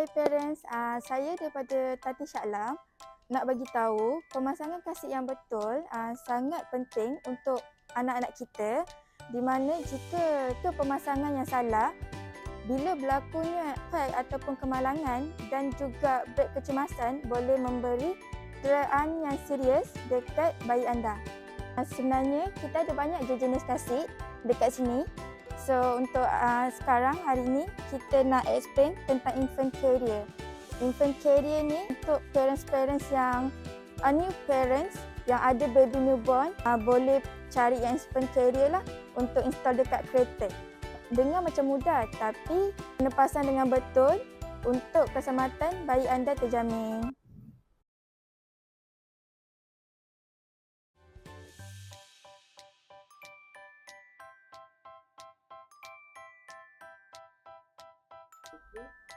Hai parents, uh, saya daripada Tati Syaklam. Nak bagi tahu pemasangan kasih yang betul uh, sangat penting untuk anak-anak kita. Di mana jika ke pemasangan yang salah bila berlakunya hack ataupun kemalangan dan juga break kecemasan boleh memberi keraan yang serius dekat bayi anda. Uh, sebenarnya kita ada banyak je jenis kasih dekat sini So untuk uh, sekarang hari ini kita nak explain tentang infant carrier. Infant carrier ni untuk parents-parents yang uh, new parents yang ada baby newborn uh, boleh cari yang infant carrier lah untuk install dekat kereta. Dengar macam mudah tapi kena pasang dengan betul untuk keselamatan bayi anda terjamin.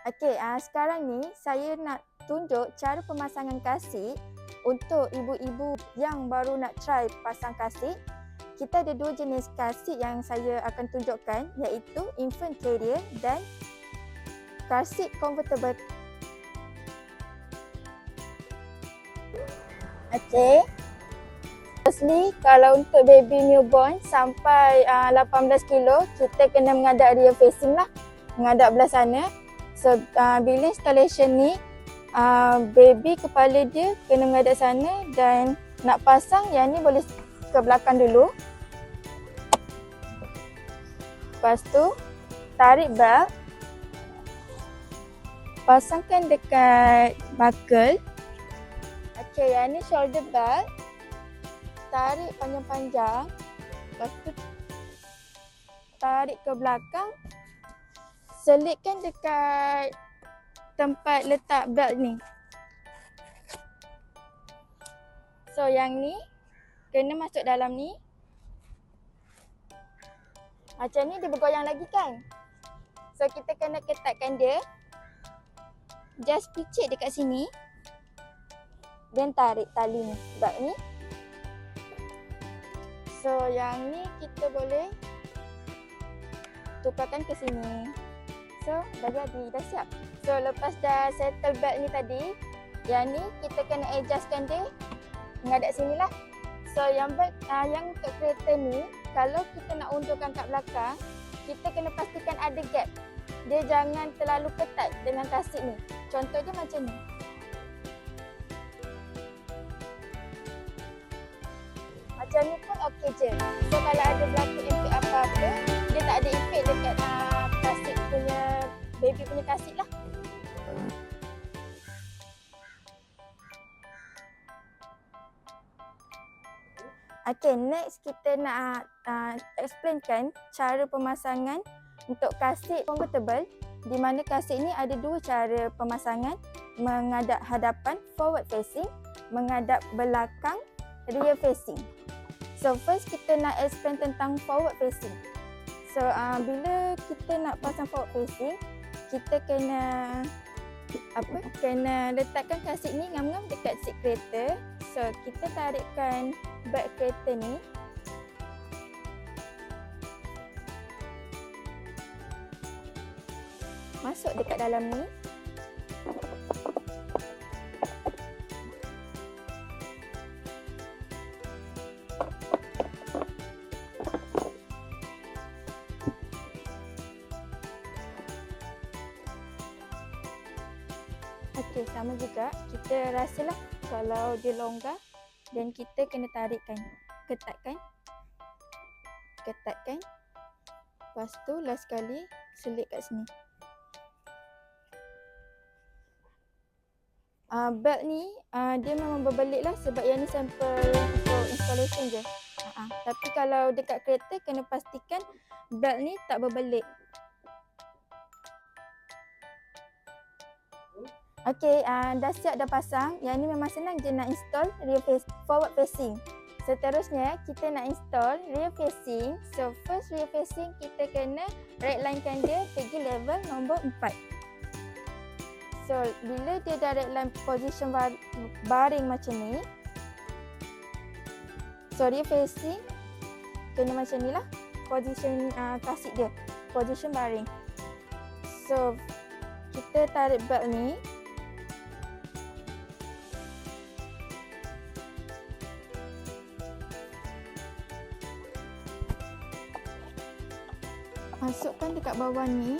Okey, uh, sekarang ni saya nak tunjuk cara pemasangan kasih untuk ibu-ibu yang baru nak try pasang kasih. Kita ada dua jenis kasih yang saya akan tunjukkan iaitu infant carrier dan kasih convertible. Okey. Firstly, kalau untuk baby newborn sampai uh, 18 kilo, kita kena mengadap rear facing lah. Mengadap belah sana. Uh, bila installation ni uh, baby kepala dia kena menghadap sana dan nak pasang yang ni boleh ke belakang dulu. Lepas tu tarik belt. Pasangkan dekat buckle. Okey, yang ni shoulder belt. Tarik panjang-panjang. Lepas tu tarik ke belakang selitkan dekat tempat letak belt ni. So yang ni kena masuk dalam ni. Macam ni dia bergoyang lagi kan? So kita kena ketatkan dia. Just picit dekat sini. Dan tarik tali ni, belt ni. So yang ni kita boleh tukarkan ke sini. So dah jadi, dah siap. So lepas dah settle belt ni tadi, yang ni kita kena adjustkan dia menghadap sini lah. So yang belt, uh, yang untuk kereta ni, kalau kita nak undurkan kat belakang, kita kena pastikan ada gap. Dia jangan terlalu ketat dengan kasih ni. Contoh dia macam ni. Macam ni pun okey je. So kalau ada berlaku impact apa-apa, dia tak ada impact dekat uh, baby punya kasih lah. Okay, next kita nak uh, explainkan cara pemasangan untuk kasih convertible di mana kasih ini ada dua cara pemasangan menghadap hadapan forward facing, menghadap belakang rear facing. So first kita nak explain tentang forward facing. So uh, bila kita nak pasang forward facing, kita kena apa kena letakkan kasih ni ngam-ngam dekat seat kereta. So kita tarikkan beg kereta ni. Masuk dekat dalam ni. Sama juga. Kita rasalah kalau dia longgar dan kita kena tarikkan. Ketatkan. Ketatkan. Lepas tu last sekali selit kat sini. Uh, belt ni uh, dia memang berbelit lah sebab yang ni sampel untuk installation je. Uh-huh. Tapi kalau dekat kereta kena pastikan belt ni tak berbelit. Okey, uh, dah siap dah pasang. Yang ni memang senang je nak install rear face, forward facing. Seterusnya kita nak install rear facing. So first rear facing kita kena right line kan dia pergi level nombor 4. So bila dia dah right line position bar, baring macam ni. So rear facing kena macam ni lah. Position uh, kasih dia. Position baring. So kita tarik belt ni. Masukkan dekat bawah ni.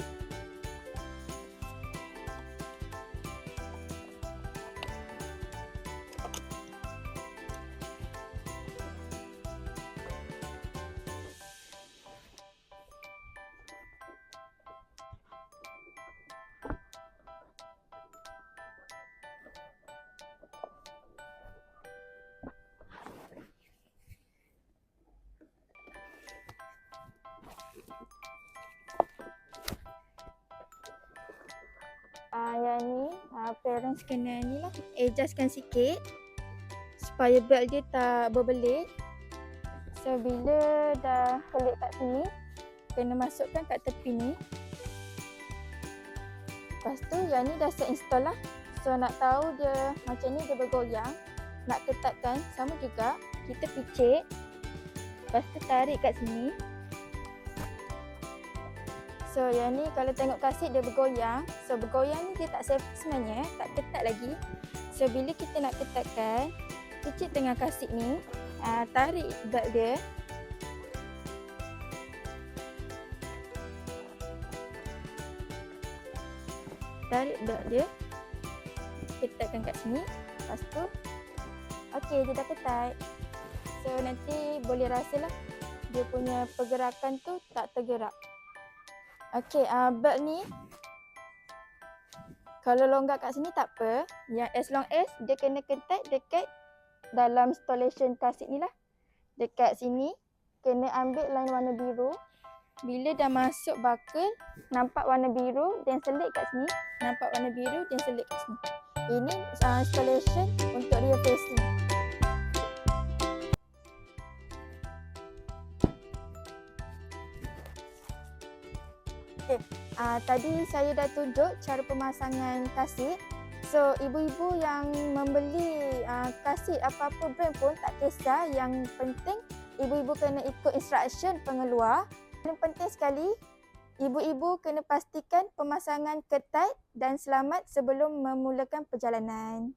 Uh, yang ni uh, parents kena ni lah adjustkan sikit supaya belt dia tak berbelit. So bila dah pelik kat sini kena masukkan kat tepi ni. Lepas tu yang ni dah set install lah. So nak tahu dia macam ni dia bergoyang nak ketatkan sama juga kita picit. Lepas tu tarik kat sini So yang ni kalau tengok kasut dia bergoyang. So bergoyang ni dia tak safe sebenarnya, tak ketat lagi. So bila kita nak ketatkan, kecil tengah kasut ni, uh, tarik belt dia. Tarik belt dia. Ketatkan kat sini. Lepas tu, okey dia dah ketat. So nanti boleh rasalah dia punya pergerakan tu tak tergerak. Okey, uh, belt ni kalau longgar kat sini tak apa. Yang as long as dia kena ketat dekat dalam installation kasut ni lah. Dekat sini kena ambil line warna biru. Bila dah masuk buckle, nampak warna biru dan selit kat sini. Nampak warna biru dan selit kat sini. Ini uh, installation untuk rear facing. Okay, uh, tadi saya dah tunjuk cara pemasangan kasut. So, ibu-ibu yang membeli uh, kasut apa-apa brand pun tak kisah. Yang penting, ibu-ibu kena ikut instruction pengeluar. Yang penting sekali, ibu-ibu kena pastikan pemasangan ketat dan selamat sebelum memulakan perjalanan.